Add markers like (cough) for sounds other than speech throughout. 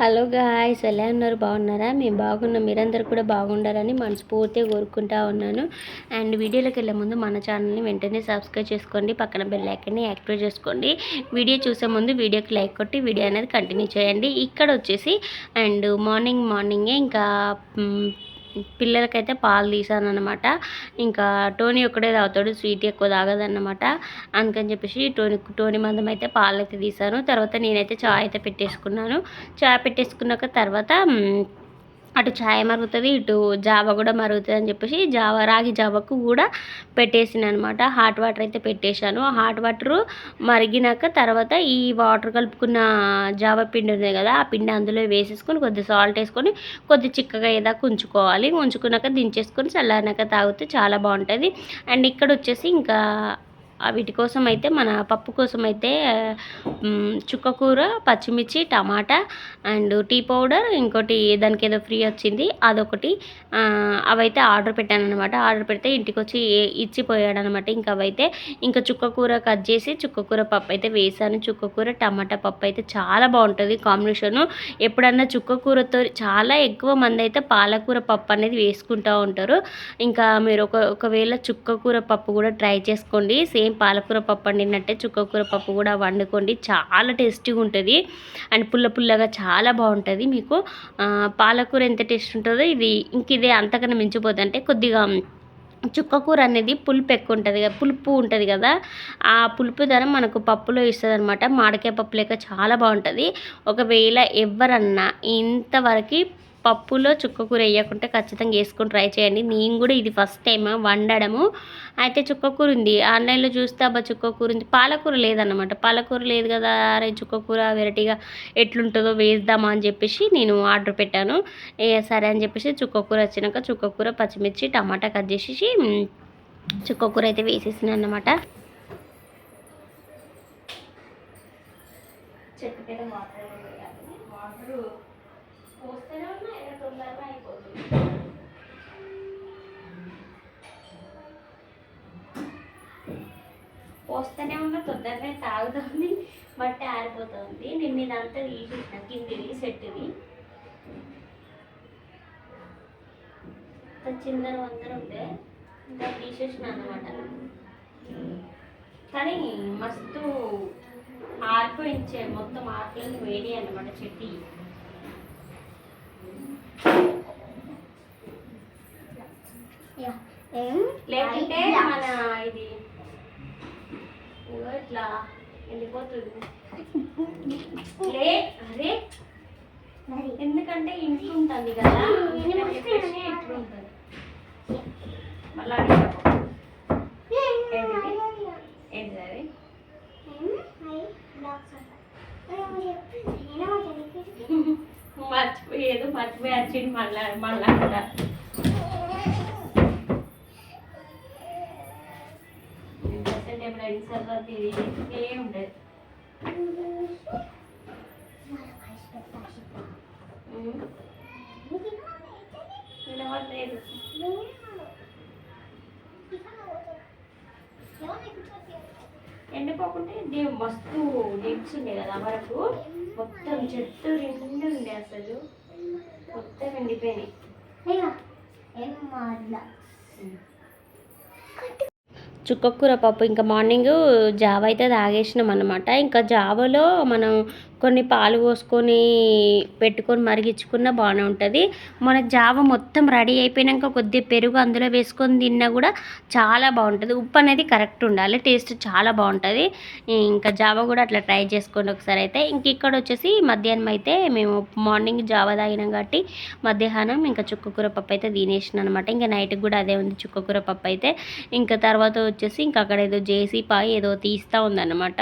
Hello guys ఎలా ఉన్నారు? బాగున్నారా? మేము బాగున్నాం. మీరందరూ కూడా బాగుండాలని మనస్ఫూర్తిగా కోరుకుంటా ఉన్నాను. అండ్ వీడియోలోకి వెళ్ళే ముందు మన ఛానల్ని వెంటనే సబ్స్క్రైబ్ చేసుకోండి. పక్కన బెల్ ఐకన్ని యాక్టివేట్ చేసుకోండి. వీడియో చూసే ముందు వీడియోకి లైక్ కొట్టి వీడియో అనేది కంటిన్యూ చేయండి. ఇక్కడ వచ్చేసి అండ్ మార్నింగ్ మార్నింగే ఇంకా పిల్లలకైతే పాలు తీసాను అనమాట ఇంకా టోనీ ఒక్కడే తాగుతాడు స్వీట్ ఎక్కువ తాగదన్నమాట. అందుకని చెప్పేసి టోనీ టోనీ మందం అయితే పాలు అయితే తీసాను. తర్వాత నేనైతే చాయ్ అయితే పెట్టేసుకున్నాను. చాయ్ పెట్టేసుకున్నాక తర్వాత అటు చాయ్ మరుగుతుంది ఇటు జావ కూడా మరుగుతుంది అని చెప్పేసి జావ రాగి జావకు కూడా పెట్టేసిన అనమాట హాట్ వాటర్ అయితే పెట్టేశాను. ఆ హాట్ వాటర్ మరిగినాక తర్వాత ఈ వాటర్ కలుపుకున్న జావ పిండి ఉంది కదా ఆ పిండి అందులో వేసేసుకొని కొద్ది సాల్ట్ వేసుకొని కొద్ది చిక్కగా ఏదాకా ఉంచుకోవాలి. ఉంచుకున్నాక దించేసుకొని చల్లారినాక తాగితే చాలా బాగుంటుంది. అండ్ ఇక్కడ వచ్చేసి ఇంకా వీటి కోసం అయితే మన పప్పు కోసం అయితే చుక్క చుక్కకూర పచ్చిమిర్చి టమాటా అండ్ టీ పౌడర్ ఇంకోటి దానికి ఏదో ఫ్రీ వచ్చింది అదొకటి. అవైతే ఆర్డర్ పెట్టాను అనమాట ఆర్డర్ పెడితే ఇంటికి వచ్చి ఇచ్చిపోయాడు అనమాట ఇంకా అవైతే ఇంకా చుక్కకూర కట్ చేసి చుక్కకూర పప్పు అయితే వేసాను. చుక్కకూర టమాటా పప్పు అయితే చాలా బాగుంటుంది కాంబినేషను. ఎప్పుడన్నా చుక్కకూరతో చాలా ఎక్కువ మంది అయితే పాలకూర పప్పు అనేది వేసుకుంటూ ఉంటారు. ఇంకా మీరు ఒక ఒకవేళ చుక్కకూర పప్పు కూడా ట్రై చేసుకోండి. సేమ్ పాలకూర పప్పు వండినట్టే చుక్కకూర పప్పు కూడా వండుకోండి. చాలా టేస్టీగా ఉంటుంది. అండ్ పుల్ల పుల్లగా చాలా బాగుంటుంది మీకు. పాలకూర ఎంత టేస్ట్ ఉంటుందో ఇది ఇంక ఇదే అంతకన్నా మించిపోతుంది అంటే కొద్దిగా చుక్కకూర అనేది పులుపు ఎక్కువ ఉంటుంది కదా పులుపు ఉంటుంది కదా ఆ పులుపు ధర మనకు పప్పులో ఇస్తుంది అనమాట మామిడికాయ పప్పు లేక చాలా బాగుంటుంది. ఒకవేళ ఎవరన్నా ఇంతవరకు పప్పులో చుక్కకూర వేయకుంటే ఖచ్చితంగా వేసుకొని ట్రై చేయండి. నేను కూడా ఇది ఫస్ట్ టైం వండడము. అయితే చుక్కకూర ఉంది. ఆన్లైన్లో చూస్తే అబ్బా చుక్కకూర ఉంది. పాలకూర లేదన్నమాట. పాలకూర లేదు కదా అరే చుక్కకూర వెరైటీగా ఎట్లుంటుందో వేద్దామా అని చెప్పేసి నేను ఆర్డర్ పెట్టాను. సరే అని చెప్పేసి చుక్కకూర వచ్చినాక చుక్కకూర పచ్చిమిర్చి టమాటా కట్ చేసేసి చుక్క చుక్కకూర అయితే వేసేసిన అన్నమాట. చెట్టుకైతే వాటర్ వాటర్ పోస్తేనే ఉన్నాయి తొందరగా అయిపోతుంది పోస్తూనే ఉన్నా తొందరగా తాగుతుంది బట్టి ఆరిపోతుంది. నిన్న ఇదంతా తీసేసిన కిందిది సెట్ది చిందర వందర ఉండే ఇంకా తీసేసిన అనమాట కానీ మస్తు ఆరిపోయించే మొత్తం ఆకులన్నీ వేడి అనమాట చెట్టి. లేకుంటే మన ఇది ఇగో ఇట్లా వెళ్ళిపోతుంది. (laughs) అరే ఎందుకంటే ఇంట్లో ఉంటుంది కదా. (laughs) ఉంటుంది. మళ్ళీ ఏదో మర్చిపోయి వచ్చింది మళ్ళా మళ్ళా ఎప్పుడు ఎన్నిసార్లు ఇది ఏ. వినవట్లేదు ఎండిపోకుంటే ఇది మస్తు డిప్స్ ఉండే కదా వరకు మొత్తం చెట్టు నిండు ఉండే అసలు. మొత్తం ఎండిపోయినాయి. చుక్కకూర పప్పు. ఇంకా మార్నింగ్ జావ అయితే తాగేసినాం అనమాట ఇంకా జావలో మనం కొన్ని పాలు పోసుకొని పెట్టుకొని మరిగించుకున్న బాగానే ఉంటుంది. మన జావ మొత్తం రెడీ అయిపోయినాక కొద్దిగా పెరుగు అందులో వేసుకొని తిన్నా కూడా చాలా బాగుంటుంది. ఉప్పు అనేది కరెక్ట్ ఉండాలి. టేస్ట్ చాలా బాగుంటుంది. ఇంకా జావ కూడా అట్లా ట్రై చేసుకోండి ఒకసారి అయితే. ఇంక ఇక్కడ వచ్చేసి మధ్యాహ్నం అయితే మేము మార్నింగ్ జావ తాగినాం కాబట్టి మధ్యాహ్నం ఇంకా చుక్కకూర పప్పు అయితే తినేసిన అనమాట ఇంకా నైట్కి కూడా అదే ఉంది చుక్కకూర పప్పు అయితే. ఇంకా తర్వాత వచ్చేసి ఇంకా అక్కడ ఏదో జేసీ పాయి ఏదో తీస్తూ ఉందన్నమాట.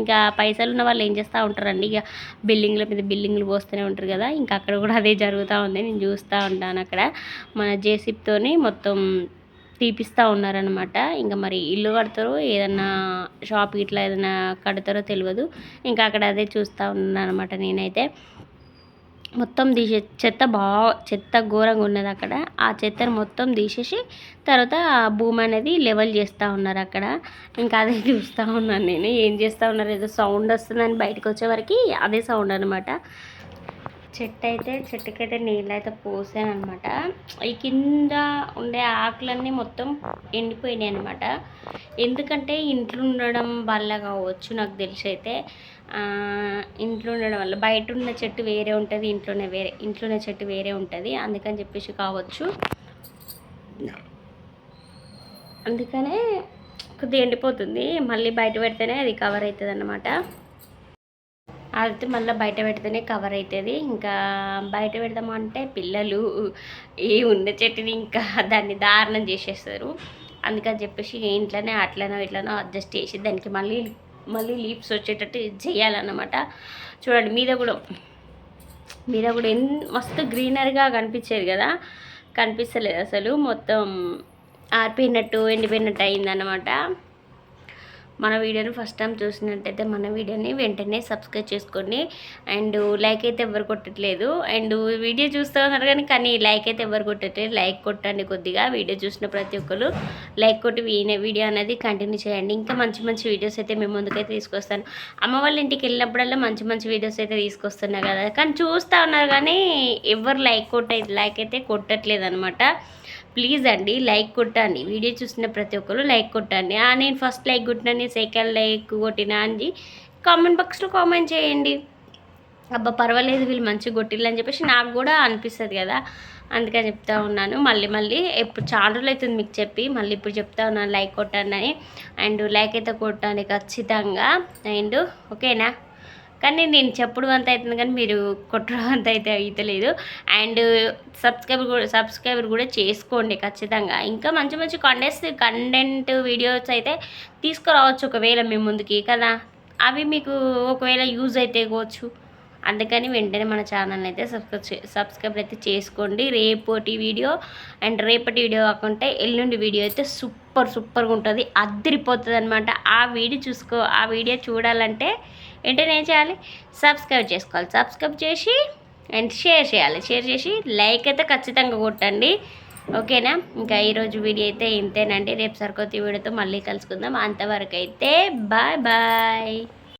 ఇంకా పైసలు ఉన్న వాళ్ళు ఏం చేస్తూ ఉంటారండి ఇక బిల్డింగ్ల మీద బిల్డింగ్లు పోస్తూనే ఉంటారు కదా. ఇంకా అక్కడ కూడా అదే జరుగుతూ ఉంది. నేను చూస్తూ ఉంటాను అక్కడ. మన జేసీబీతోని మొత్తం తీపిస్తూ ఉన్నారనమాట ఇంకా మరి ఇల్లు కడతారో ఏదన్నా షాప్ ఇట్లా ఏదైనా కడతారో తెలియదు ఇంకా అక్కడ అదే చూస్తూ ఉన్నాను అనమాట నేనైతే. మొత్తం తీసే చెత్త బాగా చెత్త ఘోరంగా ఉన్నది అక్కడ. ఆ చెత్తను మొత్తం తీసేసి తర్వాత ఆ భూమి అనేది లెవెల్ చేస్తూ ఉన్నారు అక్కడ. ఇంకా అదే చూస్తూ ఉన్నాను నేను. ఏం చేస్తూ ఉన్నారు? ఏదో సౌండ్ వస్తుందని బయటకు వచ్చేవరకు అదే సౌండ్ అనమాట చెట్టు అయితే చెట్టుకైతే నీళ్ళు అయితే పోసాను అనమాట ఈ కింద ఉండే ఆకులన్నీ మొత్తం ఎండిపోయినాయి అనమాట ఎందుకంటే ఇంట్లో ఉండడం వల్ల కావచ్చు నాకు తెలిసి అయితే ఇంట్లో ఉండడం వల్ల బయట ఉన్న చెట్టు వేరే ఉంటుంది ఇంట్లోనే వేరే ఇంట్లోనే చెట్టు వేరే ఉంటుంది అందుకని చెప్పేసి కావచ్చు. అందుకనే కొద్దిగా ఎండిపోతుంది మళ్ళీ బయట పెడితేనే అది కవర్ అవుతుంది అన్నమాట అది మళ్ళీ బయట పెడితేనే కవర్ అవుతుంది ఇంకా బయట పెడదామంటే పిల్లలు ఏ ఉన్న చెట్టుని ఇంకా దాన్ని దారుణం చేసేస్తారు. అందుకని చెప్పేసి ఇంట్లోనే అట్లనో ఇట్లనో అడ్జస్ట్ చేసి దానికి మళ్ళీ మళ్ళీ లీప్స్ వచ్చేటట్టు చేయాలన్నమాట. చూడండి మీద కూడా మీద కూడా ఎన్ మస్తు గ్రీనరీగా కనిపించేది కదా. కనిపిస్తలేదు అసలు. మొత్తం ఆరిపోయినట్టు ఎండిపోయినట్టు అయిందన్నమాట. మన వీడియోని ఫస్ట్ టైం చూసినట్టయితే మన వీడియోని వెంటనే సబ్స్క్రైబ్ చేసుకోండి అండ్ లైక్ అయితే ఎవరు కొట్టట్లేదు. అండ్ వీడియో చూస్తూ ఉన్నారు కానీ కానీ లైక్ అయితే ఎవరు కొట్టట్లేదు. లైక్ కొట్టండి కొద్దిగా. వీడియో చూసిన ప్రతి ఒక్కరు లైక్ కొట్టి వీడియో అనేది కంటిన్యూ చేయండి. ఇంకా మంచి మంచి వీడియోస్ అయితే మేము ముందుకైతే తీసుకొస్తాను. అమ్మ వాళ్ళ ఇంటికి వెళ్ళినప్పుడల్లా మంచి మంచి వీడియోస్ అయితే తీసుకొస్తున్నా కదా. కానీ చూస్తూ ఉన్నారు కానీ ఎవరు లైక్ కొట్ట లైక్ అయితే కొట్టట్లేదు అనమాట ప్లీజ్ అండి లైక్ కొట్టండి. వీడియో చూసిన ప్రతి ఒక్కరు లైక్ కొట్టండి. నేను ఫస్ట్ లైక్ కొట్టినా సెకండ్ లైక్ కొట్టినా అని కామెంట్ బాక్స్లో కామెంట్ చేయండి. అబ్బా పర్వాలేదు వీళ్ళు మంచిగా కొట్టిల్లు అని చెప్పేసి నాకు కూడా అనిపిస్తుంది కదా. అందుకని చెప్తా ఉన్నాను. మళ్ళీ మళ్ళీ ఎప్పుడు చాలా రోజులు అవుతుంది మీకు చెప్పి. మళ్ళీ ఇప్పుడు చెప్తా ఉన్నాను లైక్ కొట్టండి అని. అండ్ లైక్ అయితే కొట్టండి ఖచ్చితంగా. అండ్ ఓకేనా? కానీ నేను చెప్పడం అంత అవుతుంది కానీ మీరు కొట్టడం (laughs) అంత అయితే అవుతలేదు అండ్ సబ్స్క్రైబర్ కూడా సబ్స్క్రైబర్ కూడా చేసుకోండి ఖచ్చితంగా. ఇంకా మంచి మంచి కంటెస్ట్ కంటెంట్ వీడియోస్ అయితే తీసుకురావచ్చు ఒకవేళ మీ ముందుకి కదా. అవి మీకు ఒకవేళ యూజ్ అయితే కావచ్చు. అందుకని వెంటనే మన ఛానల్ అయితే సబ్స్క్రైబ్ సబ్స్క్రైబ్ అయితే చేసుకోండి. రేపటి వీడియో అండ్ రేపటి వీడియో కాకుండా ఎల్లుండి వీడియో అయితే సూపర్ సూపర్గా ఉంటుంది. అద్దరిపోతుంది అనమాట ఆ వీడియో చూసుకో ఆ వీడియో చూడాలంటే వెంటనే ఏం చేయాలి? సబ్స్క్రైబ్ చేసుకోవాలి. సబ్స్క్రైబ్ చేసి అండ్ షేర్ చేయాలి. షేర్ చేసి లైక్ అయితే ఖచ్చితంగా కొట్టండి. ఓకేనా? ఇంకా ఈరోజు వీడియో అయితే ఇంతేనండి. రేపు సరికొత్త వీడియోతో మళ్ళీ కలుసుకుందాం. అంతవరకు అయితే బాయ్ బాయ్.